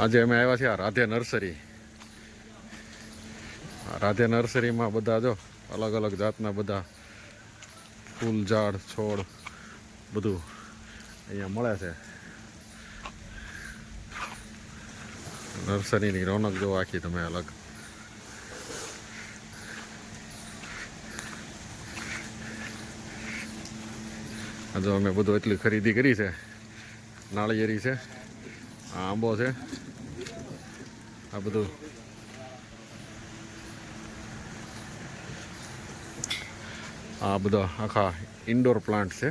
આજે અમે આવ્યા છીએ રાધે નર્સરી. રાધે નર્સરીમાં બધા જો અલગ અલગ જાતના બધા ફૂલ, ઝાડ, છોડ બધું અહીંયા મળે છે. નર્સરીની રોનક જો આખી તમે અલગ. જો અમે બધું એટલી ખરીદી કરી છે. નાળિયેરી છે આંબો છે આ બધું. આ બધા આખા ઇન્ડોર પ્લાન્ટ છે.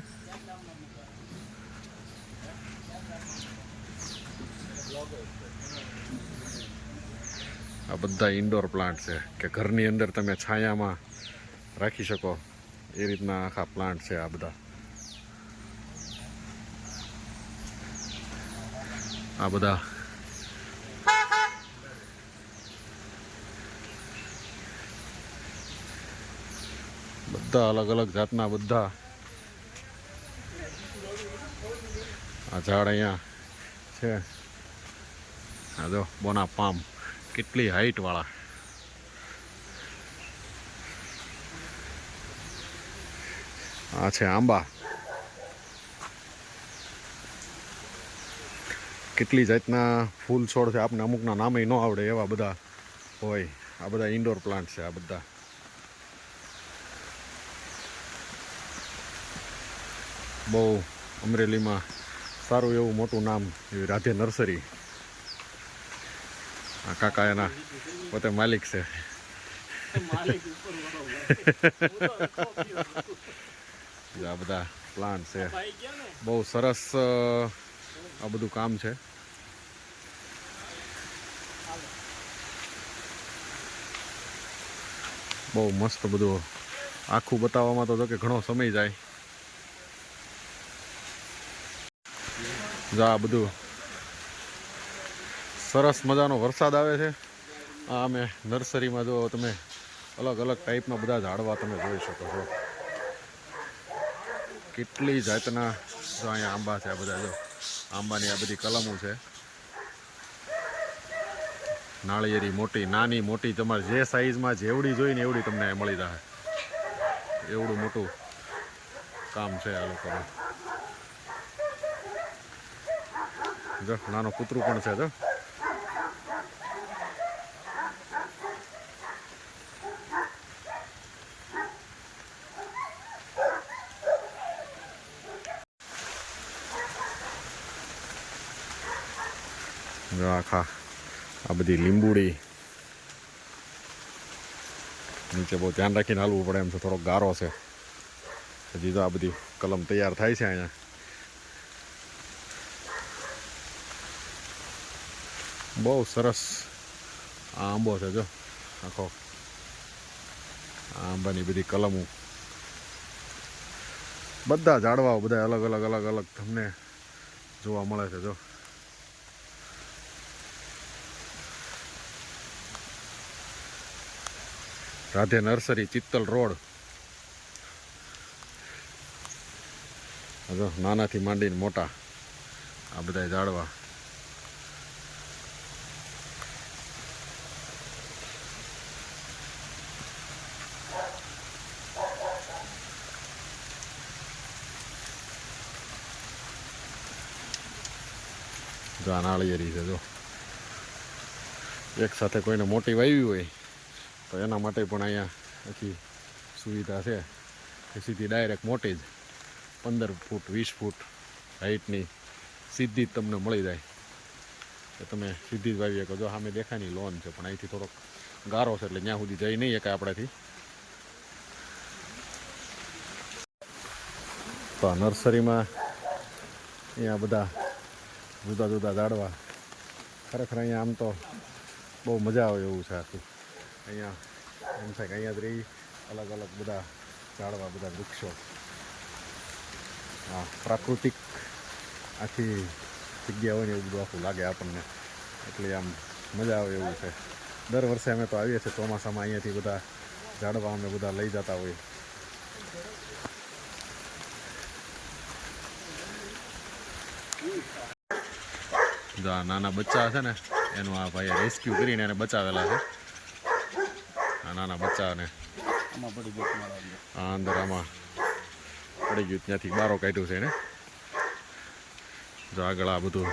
આ બધા ઇન્ડોર પ્લાન્ટ છે કે ઘરની અંદર તમે છાયામાં રાખી શકો. એ રીતના આખા પ્લાન્ટ છે આ બધા. આ બધા બધા અલગ અલગ જાતના બધા. આ ઝાડ અહીંયા છે. આ જો બોના પામ. કેટલી હાઈટ વાળા. આ છે આંબા. કેટલી જાતના ફૂલ છોડ છે. આપને અમુકના નામે ન આવડે એવા બધા હોય. આ બધા ઇન્ડોર પ્લાન્ટ છે આ બધા. બહુ અમરેલીમાં સારું એવું મોટું નામ એવી રાધે નર્સરી. આ કાકા એના પોતે માલિક છે. આ બધા પ્લાન્ટ છે. બહુ સરસ આ બધું કામ છે. બહુ મસ્ત બધું આખું બતાવવામાં તો જો કે ઘણો સમય જાય. જો, બધું. સરસ મજાનો વરસાદ આવે છે. આ અમે નર્સરીમાં જો તમે અલગ અલગ ટાઈપના બધા ઝાડવા તમે જોઈ શકો છો. કેટલી જાતના જો અહીંયા આંબા છે આ બધા જો. આંબાની આ બધી કલમો છે. નાળિયેરી મોટી, નાની મોટી, તમારે જે સાઈઝમાં જેવડી જોઈને એવડી તમને મળી જાય એવડું મોટું કામ છે આ લોકોનું. જો, નાનો કૂતરું પણ છે, જો. આખા, આ બધી લીંબુડી. નીચે બહુ ધ્યાન રાખીને હાલવું પડે એમ છે, થોડોક ગારો છે. હજી તો આ બધી કલમ તૈયાર થાય છે અહીંયા. બહુ સરસ આ આંબો છે જો આખો આ આંબાની બધી કલમો. બધા ઝાડવાઓ બધા અલગ અલગ અલગ અલગ તમને જોવા મળે છે, જો. Radhe nursery, Chittal road. નાનાથી માંડીને મોટા. આ બધા ઝાડવા જો આ નાળિયેરી છે, જો. એક સાથે કોઈને મોટી વાવી હોય, તો એના માટે પણ અહીંયા આખી સુવિધા છે. એ સીધી ડાયરેક્ટ મોટી જ, પંદર ફૂટ, વીસ ફૂટ હાઈટની સીધી જ તમને મળી જાય. કે તમે સીધી જ વાવી શકો જો સામે દેખાની લોન છે, પણ અહીંથી થોડોક ગારો છે, એટલે ત્યાં સુધી જઈ નહીં શકાય આપણાથી. તો આ નર્સરીમાં અહીંયા બધા જુદા જુદા ઝાડવા ખરેખર અહીંયા આમ તો બહુ મજા આવે એવું છે આખું. અહીંયા, એમ થાય કે અહીંયા જ રહી, અલગ અલગ બધા ઝાડવા બધા વૃક્ષો. હા, પ્રાકૃતિક આખી જગ્યા હોય ને એવું બધું આખું લાગે આપણને. એટલે આમ મજા આવે એવું છે. દર વર્ષે અમે તો આવીએ છીએ, ચોમાસામાં અહીંયાથી બધા ઝાડવા અમે બધા લઈ જતા હોઈએ. જો આ નાના બચ્ચા છે ને, એનું આ ભાઈએ રેસ્ક્યુ કરીને એને બચાવેલા છે. આ નાના બચ્ચાને. આ અંદર આમાં પડી ગયું, ત્યાંથી બારો કાઢ્યું છે એને. જો આગળ આ બધું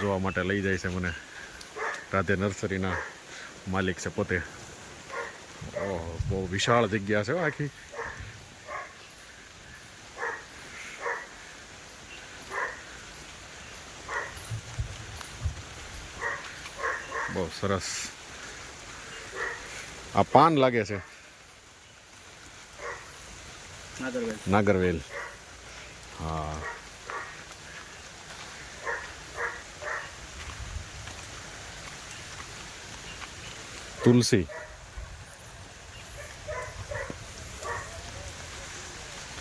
જોવા માટે લઈ જાય છે મને. રાધે નર્સરીના માલિક છે પોતે. ઓહો, બહુ વિશાળ જગ્યા છે આખી. બહુ સરસ. આ પાન લાગે છે. નાગરવેલ. હા. તુલસી.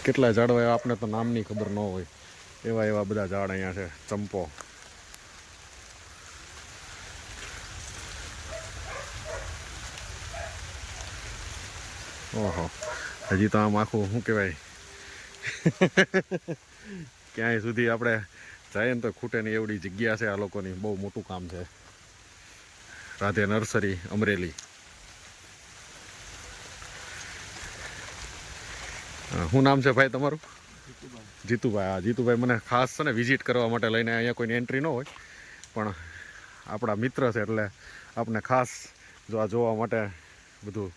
કેટલા ઝાડ હોય આપને તો નામની ખબર ન હોય. એવા એવા બધા ઝાડ અહીંયા છે. ચંપો. ઓહો. હજી તો આમ આખું શું કહેવાય? ક્યાંય સુધી આપણે જઈએ ને તો ખૂટે નહીં એવડી જગ્યા છે આ લોકોની. બહુ મોટું કામ છે. રાધે નર્સરી અમરેલી. શું નામ છે ભાઈ તમારું? જીતુભાઈ. હા જીતુભાઈ મને ખાસ છે ને વિઝિટ કરવા માટે લઈને અહીંયા કોઈની એન્ટ્રી ન હોય પણ આપણા મિત્ર છે એટલે આપણે ખાસ જો આ જોવા માટે બધું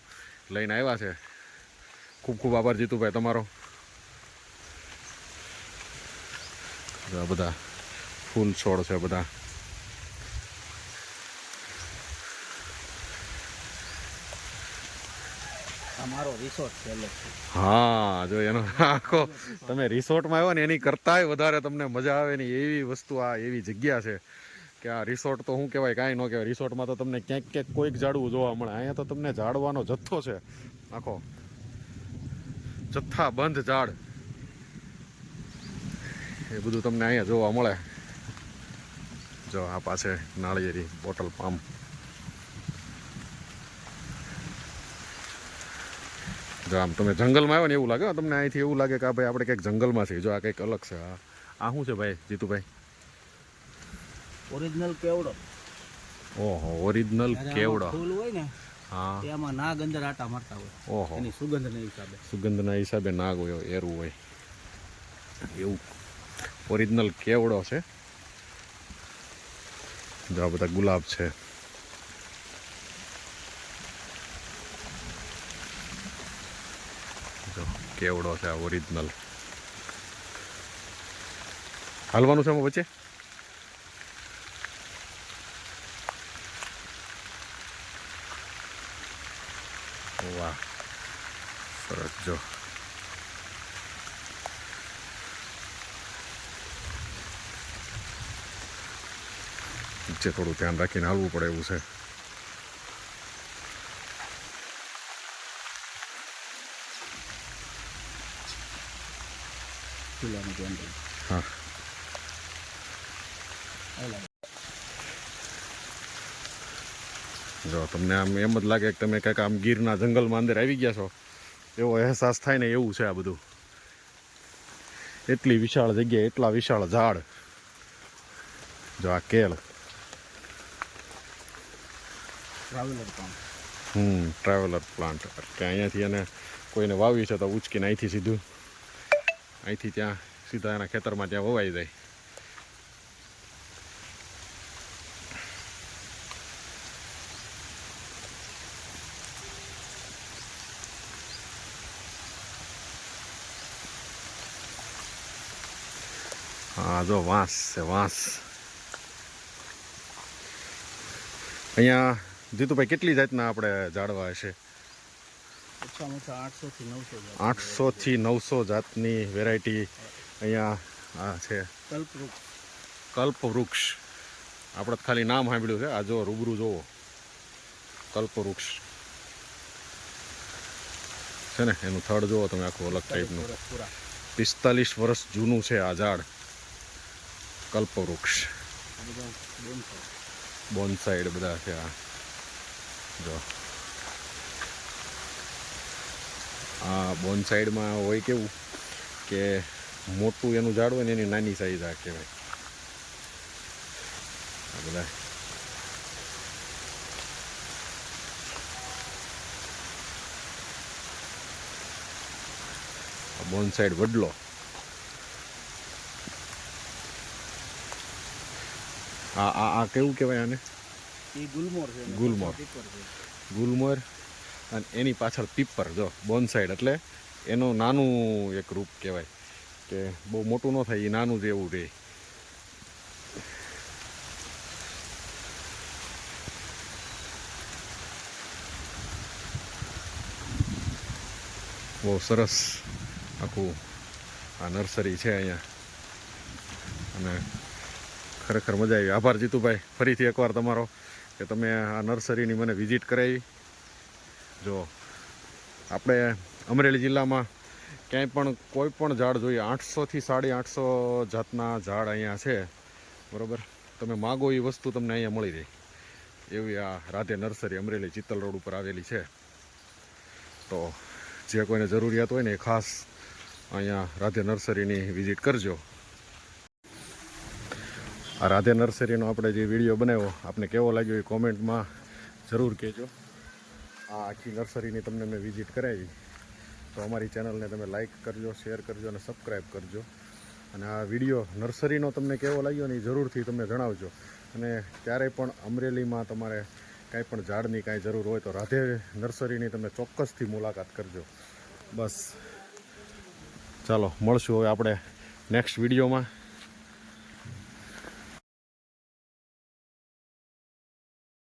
લઈને આવ્યા છે. ખૂબ ખૂબ આભાર જીતુભાઈ તમારો. આ બધા ફૂલ છોડ છે બધા. આ રિસોર્ટ છે હા જો એનો આખો તમે રિસોર્ટમાં આવ્યો ને એની કરતાંય વધારે તમને મજા આવે ને એવી વસ્તુ આ એવી જગ્યા છે કે આ રિસોર્ટ તો શું કહેવાય કાંઈ ન કહેવાય. રિસોર્ટમાં તો તમને ક્યાંક ક્યાંક કોઈક ઝાડવું જોવા મળે. અહીંયા તો તમને ઝાડવાનો જથ્થો છે. આખો જથ્થાબંધ ઝાડ એ બધું તમને અહીંયા જોવા મળે. જો આ પાસે નાળિયેરી બોટલ પામ. જો આમ તમે જંગલમાં આવ્યો ને એવું લાગે તમને અહીંથી એવું લાગે કે આ ભાઈ આપણે કંઈક જંગલમાં છીએ. જો આ કંઈક અલગ છે. આ આ શું છે ભાઈ જીતુભાઈ? ઓરિજિનલ કેવડો? ઓહો ઓરિજિનલ કેવડો. ફૂલ હોય ને આમાં નાગ અંદર આટા મારતા હોય. ઓહો. એની સુગંધના હિસાબે. સુગંધના હિસાબે નાગ હોય એરું હોય. એવું. ઓરિજિનલ કેવડો છે? જો આ બધા ગુલાબ છે. જો કેવડો છે આ ઓરિજિનલ હાલવાનું છે વચ્ચે? સરસ જો નીચે થોડું ધ્યાન રાખીને હાલવું પડે એવું છે હા જો તમને આમ એમ જ લાગે કે તમે કંઈક આમ ગીરના જંગલમાં અંદર આવી ગયા છો એવો અહેસાસ થાય ને એવું છે આ બધું. એટલી વિશાળ જગ્યા એટલા વિશાળ ઝાડ. જો આ કેળ. ટ્રાવેલર પ્લાન્ટ હમ ટ્રાવેલર પ્લાન્ટ કે અહીંયાથી એને કોઈને વાવી છે તો ઉચકીને અહીંથી સીધું. અહીંથી ત્યાં સીધા એના ખેતરમાં ત્યાં વવાઈ જાય. હા જો વાંસ છે વાંસ અહીંયા જીતુભાઈ કેટલી જાતના આપણે જાળવા હશે? આઠસોથી નવસો જાતની વેરાયટી અહીંયા આ છે. કલ્પવૃક્ષ. કલ્પવૃક્ષ. આપણે ખાલી નામ સાંભળ્યું છે. આ જો રૂબરૂ જોવો. કલ્પવૃક્ષ. છે ને? એનું થડ જોવો તમે આખું અલગ ટાઈપનું પિસ્તાલીસ વર્ષ જૂનું છે આ ઝાડ. કલ્પવૃક્ષ. બોન સાઈડ બધા છે આ. જો. આ બોન સાઈડમાં હોય કેવું કે મોટું એનું ઝાડ હોય ને એની નાની સાઈઝ આ કહેવાય. આ બધા. બોન સાઈડ વડલો. આ આ આ કેવું કહેવાય આને? ગુલમોર છે ગુલમોર. ગુલમોર અને એની પાછળ પીપર જો બોન સાઈડ એટલે એનું નાનું એક રૂપ કહેવાય કે બહુ મોટું ન થાય એ નાનું જ એવું રહે. બહુ સરસ આખું આ નર્સરી છે અહીંયા. અને ખરેખર મજા આવી. આભાર જીતુભાઈ. ફરીથી એકવાર તમારો કે તમે આ નર્સરીની મને વિઝિટ કરાવી. જો, આપણે અમરેલી જિલ્લામાં ક્યાંય પણ કોઈ પણ ઝાડ જોઈએ આઠસોથી સાડી આઠસો જાતના ઝાડ અહીંયા છે. બરાબર? તમે માગો એ વસ્તુ તમને અહીંયા મળી રહી. એવી આ રાધે નર્સરી અમરેલી ચિત્તલ રોડ ઉપર આવેલી છે. તો જે કોઈને જરૂરિયાત હોય ને એ ખાસ અહીંયા રાધે નર્સરીની વિઝિટ કરજો. આ રાધે નર્સરીનો આપણે જે વીડિયો બનાવ્યો, આપને કેવો લાગ્યો એ કોમેન્ટમાં જરૂર કહેજો. આ આખી નર્સરીની તમને મેં વિઝિટ કરાવી. તો અમારી ચેનલને તમે લાઇક કરજો, શેર કરજો અને સબસ્ક્રાઈબ કરજો. અને આ વીડિયો નર્સરીનો તમને કેવો લાગ્યો ને એ જરૂરથી તમે જણાવજો. અને ક્યારેય પણ અમરેલીમાં તમારે કાંઈ પણ ઝાડની કાંઈ જરૂર હોય તો રાધે નર્સરીની તમે ચોક્કસથી મુલાકાત કરજો. બસ. ચાલો, મળશું હવે આપણે નેક્સ્ટ વિડીયોમાં.